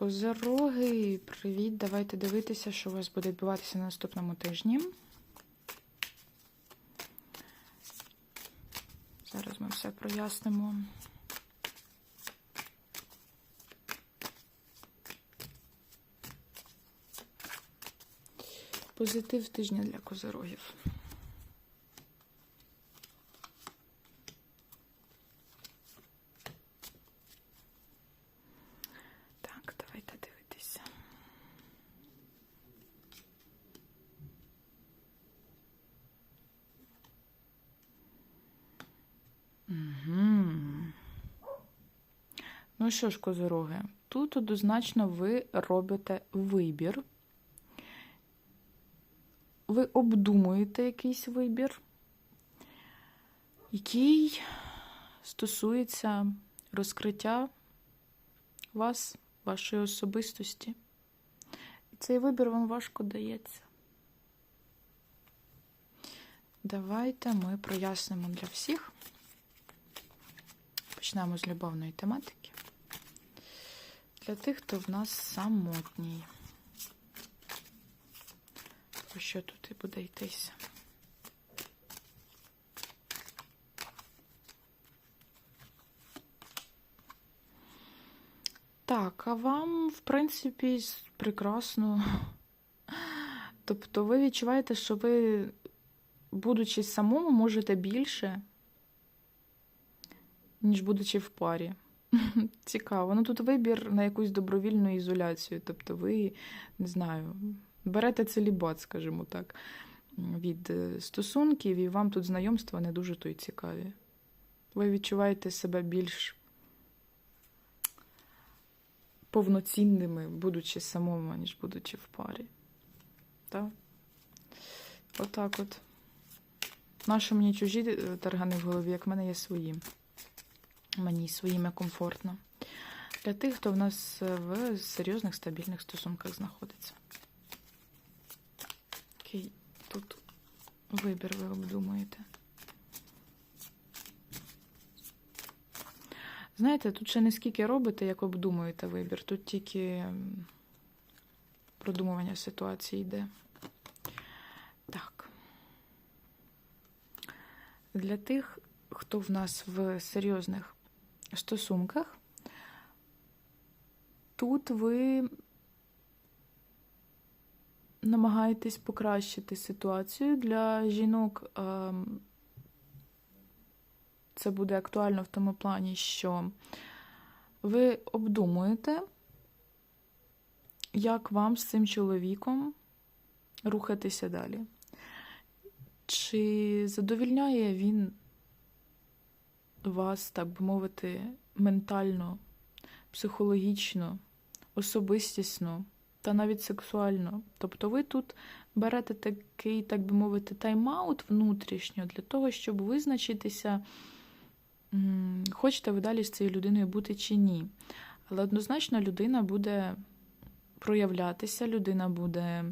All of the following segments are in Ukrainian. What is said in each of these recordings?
Козероги, привіт! Давайте дивитися, що у вас буде відбуватися на наступному тижні. Зараз ми все прояснимо. Позитив тижня для козерогів. Так, давайте дивитися. Угу. Ну що ж, козороги, тут однозначно ви робите вибір. Ви обдумуєте якийсь вибір, який стосується розкриття вас, вашої особистості. І цей вибір вам важко дається. Давайте ми прояснимо для всіх. Почнемо з любовної тематики. Для тих, хто в нас самотній. Про що тут і буде йтися? Так, а вам, в принципі, прекрасно. Тобто ви відчуваєте, що ви, будучи самому, можете більше, ніж будучи в парі. Цікаво. Ну тут вибір на якусь добровільну ізоляцію. Тобто, ви, не знаю, берете целібат, скажімо так, від стосунків, і вам тут знайомства не дуже то й цікаві. Ви відчуваєте себе більш повноцінними, будучи самому, ніж будучи в парі. Так? Отак от. Нащо мені чужі таргани в голові, як в мене є свої. Мені своїми комфортно. Для тих, хто в нас в серйозних стабільних стосунках знаходиться. Який тут вибір ви обдумуєте? Знаєте, тут ще не скільки робите, як обдумуєте вибір. Тут тільки продумування ситуації йде. Так. Для тих, хто в нас в серйозних стосунках, тут ви намагаєтесь покращити ситуацію для жінок. Це буде актуально в тому плані, що ви обдумуєте, як вам з цим чоловіком рухатися далі. Чи задовільняє він вас, так би мовити, ментально, психологічно, особистісно та навіть сексуально? Тобто ви тут берете такий, так би мовити, тайм-аут внутрішньо для того, щоб визначитися, хочете ви далі з цією людиною бути чи ні. Але однозначно людина буде проявлятися, людина буде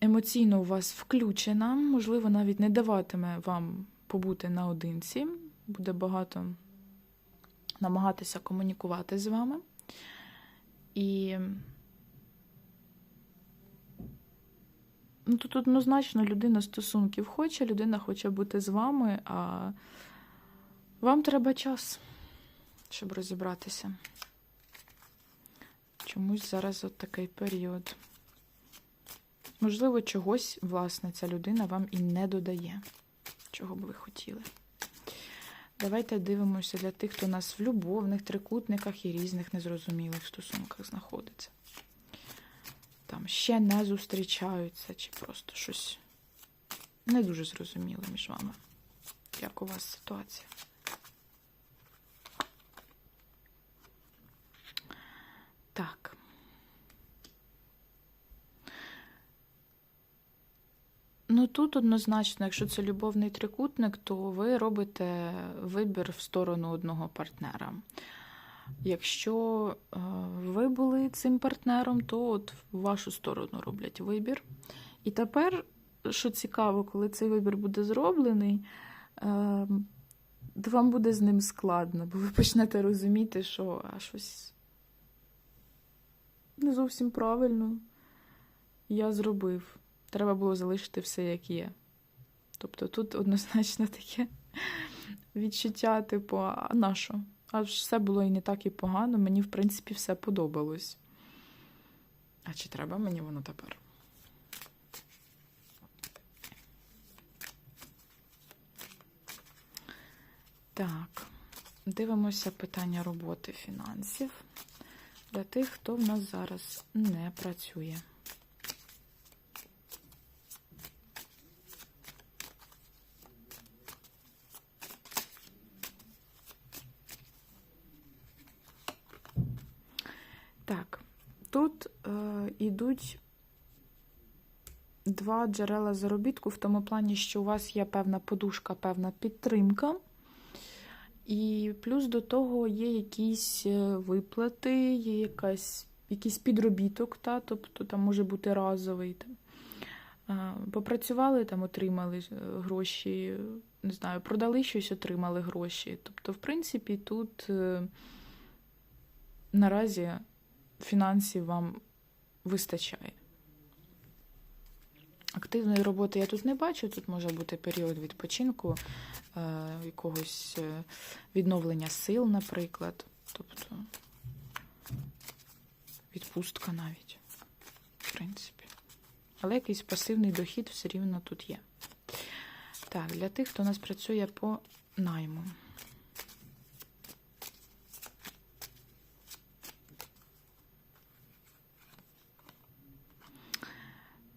емоційно у вас включена, можливо, навіть не даватиме вам побути наодинці, буде багато намагатися комунікувати з вами. І ну, тут однозначно людина стосунків хоче, людина хоче бути з вами, а вам треба час, щоб розібратися. Чомусь зараз от такий період. Можливо, чогось, власне, ця людина вам і не додає, чого б ви хотіли. Давайте дивимося для тих, хто у нас в любовних трикутниках і різних незрозумілих стосунках знаходиться. Там ще не зустрічаються, чи просто щось не дуже зрозуміле між вами. Як у вас ситуація? Так. Ну тут однозначно, якщо це любовний трикутник, то ви робите вибір в сторону одного партнера. Якщо е, ви були цим партнером, то от в вашу сторону роблять вибір. І тепер, що цікаво, коли цей вибір буде зроблений, е, вам буде з ним складно, бо ви почнете розуміти, що а щось не зовсім правильно я зробив. Треба було залишити все, як є. Тобто тут однозначно таке відчуття, типу, а на що? А все було і не так і погано, мені, в принципі, все подобалось. А чи треба мені воно тепер? Так, дивимося питання роботи фінансів для тих, хто в нас зараз не працює. Так, тут е, ідуть два джерела заробітку в тому плані, що у вас є певна подушка, певна підтримка. І плюс до того є якісь е, виплати, є якась, якийсь підробіток, та, тобто там може бути разовий. Там. Попрацювали, там отримали е, гроші, не знаю, продали щось, отримали гроші. Тобто, в принципі, тут е, наразі фінансів вам вистачає. Активної роботи я тут не бачу. Тут може бути період відпочинку, е, якогось е, відновлення сил, наприклад. Тобто відпустка навіть, в принципі. Але якийсь пасивний дохід все рівно тут є. Так, для тих, хто у нас працює по найму.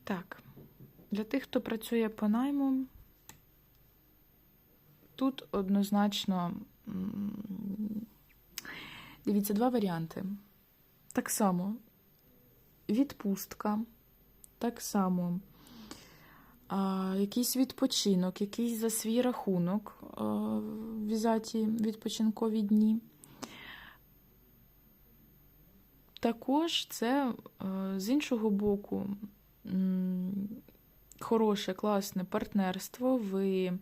Так, для тих, хто працює по найму, тут однозначно дивіться два варіанти. Так само відпустка, так само а, якийсь відпочинок, якийсь за свій рахунок а, взяті відпочинкові дні. Також це з іншого боку хороше, класне партнерство. Ви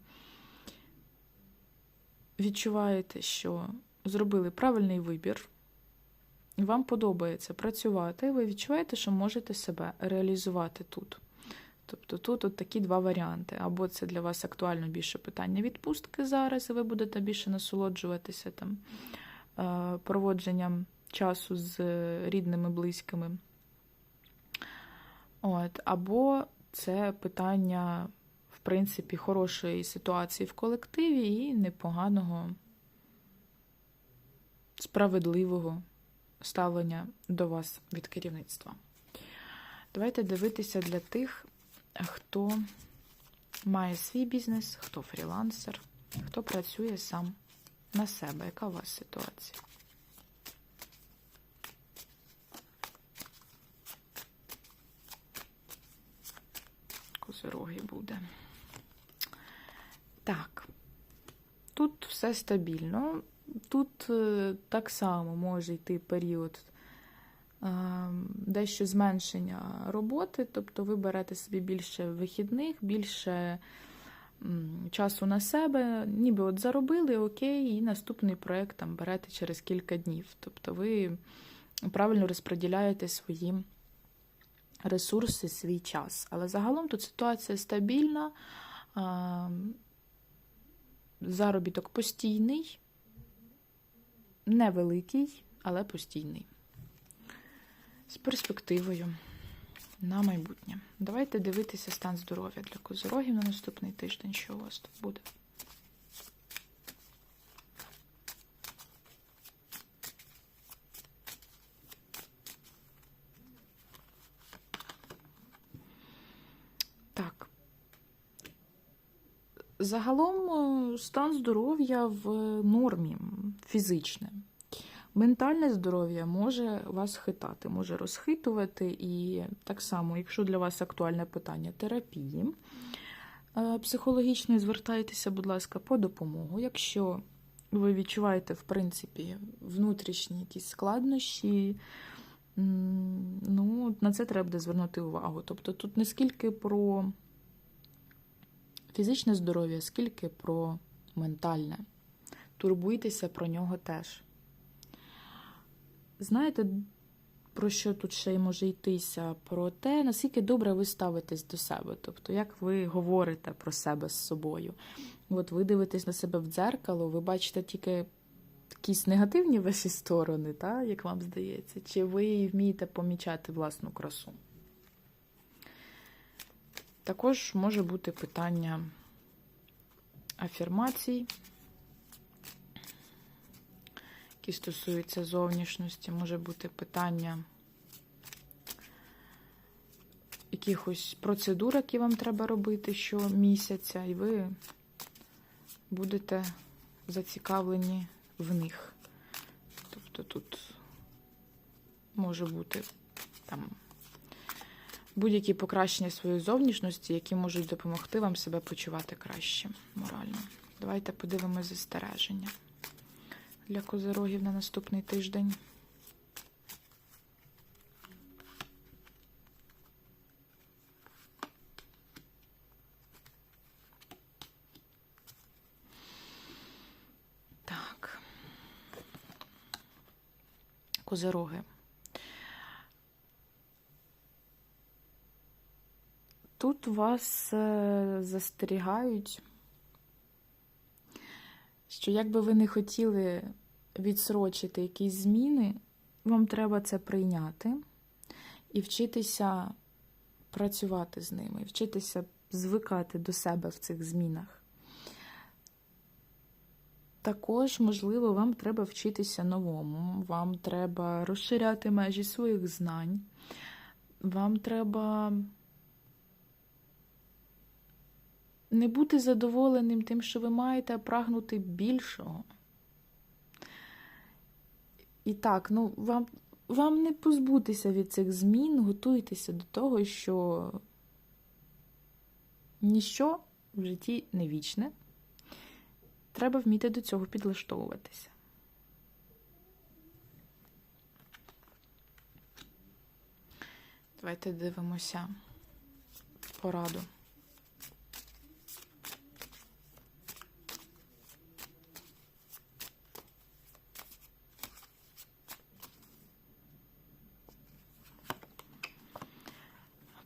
відчуваєте, що зробили правильний вибір. Вам подобається працювати, ви відчуваєте, що можете себе реалізувати тут. Тобто тут от такі два варіанти. Або це для вас актуально більше питання відпустки зараз, і ви будете більше насолоджуватися там е, проводженням часу з рідними, близькими. От, Або це питання, в принципі, хорошої ситуації в колективі і непоганого, справедливого ставлення до вас від керівництва. Давайте дивитися для тих, хто має свій бізнес, хто фрілансер, хто працює сам на себе. Яка у вас ситуація? Козироги буде. Так, тут все стабільно. Тут е, так само може йти період е, дещо зменшення роботи, тобто ви берете собі більше вихідних, більше часу на себе, ніби от заробили, окей, і наступний проєкт там берете через кілька днів. Тобто ви правильно розподіляєте свої ресурси, свій час. Але загалом тут ситуація стабільна, заробіток постійний. Невеликий, але постійний. З перспективою на майбутнє. Давайте дивитися стан здоров'я для козорогів на наступний тиждень, що у вас тут буде. Так. Загалом стан здоров'я в нормі фізичне. Ментальне здоров'я може вас хитати, може розхитувати. І так само, якщо для вас актуальне питання терапії психологічної, звертайтеся, будь ласка, по допомогу. Якщо ви відчуваєте, в принципі, внутрішні якісь складнощі, ну, на це треба звернути увагу. Тобто тут не скільки про фізичне здоров'я, скільки про ментальне. Турбуйтеся про нього теж. Знаєте, про що тут ще й може йтися? Про те, наскільки добре ви ставитесь до себе, тобто як ви говорите про себе з собою. От ви дивитесь на себе в дзеркало, ви бачите тільки якісь негативні ваші сторони, та, як вам здається, чи ви вмієте помічати власну красу? Також може бути питання афірмацій, які стосуються зовнішності, може бути питання якихось процедур, які вам треба робити щомісяця, і ви будете зацікавлені в них. Тобто тут може бути там будь-які покращення своєї зовнішності, які можуть допомогти вам себе почувати краще морально. Давайте подивимося застереження для козирогів на наступний тиждень. Так. Козироги. Тут вас е, застерігають, що як би ви не хотіли відсрочити якісь зміни, вам треба це прийняти і вчитися працювати з ними, вчитися звикати до себе в цих змінах. Також, можливо, вам треба вчитися новому, вам треба розширяти межі своїх знань, вам треба не бути задоволеним тим, що ви маєте, а прагнути більшого. І так, ну, вам, вам не позбутися від цих змін, готуйтеся до того, що ніщо в житті не вічне. Треба вміти до цього підлаштовуватися. Давайте дивимося пораду.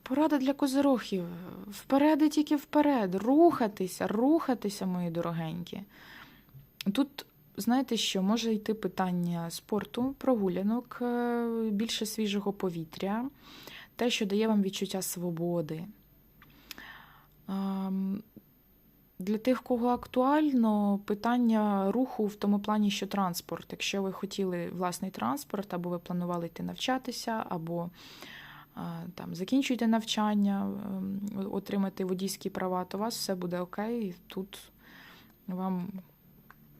Порада для козирохів. Вперед і тільки вперед. Рухатися, рухатися, мої дорогенькі. Тут, знаєте що, може йти питання спорту, прогулянок, е, більше свіжого повітря, те, що дає вам відчуття свободи. Ем, Для тих, кого актуально, питання руху в тому плані, що транспорт. Якщо ви хотіли власний транспорт, або ви планували йти навчатися, або там закінчуєте навчання, ем, отримати водійські права, то у вас все буде окей. Тут вам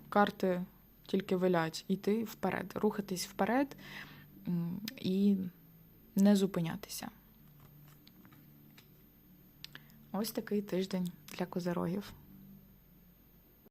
карти тільки велять іти вперед, рухатись вперед і не зупинятися. Ось такий тиждень для козирогів.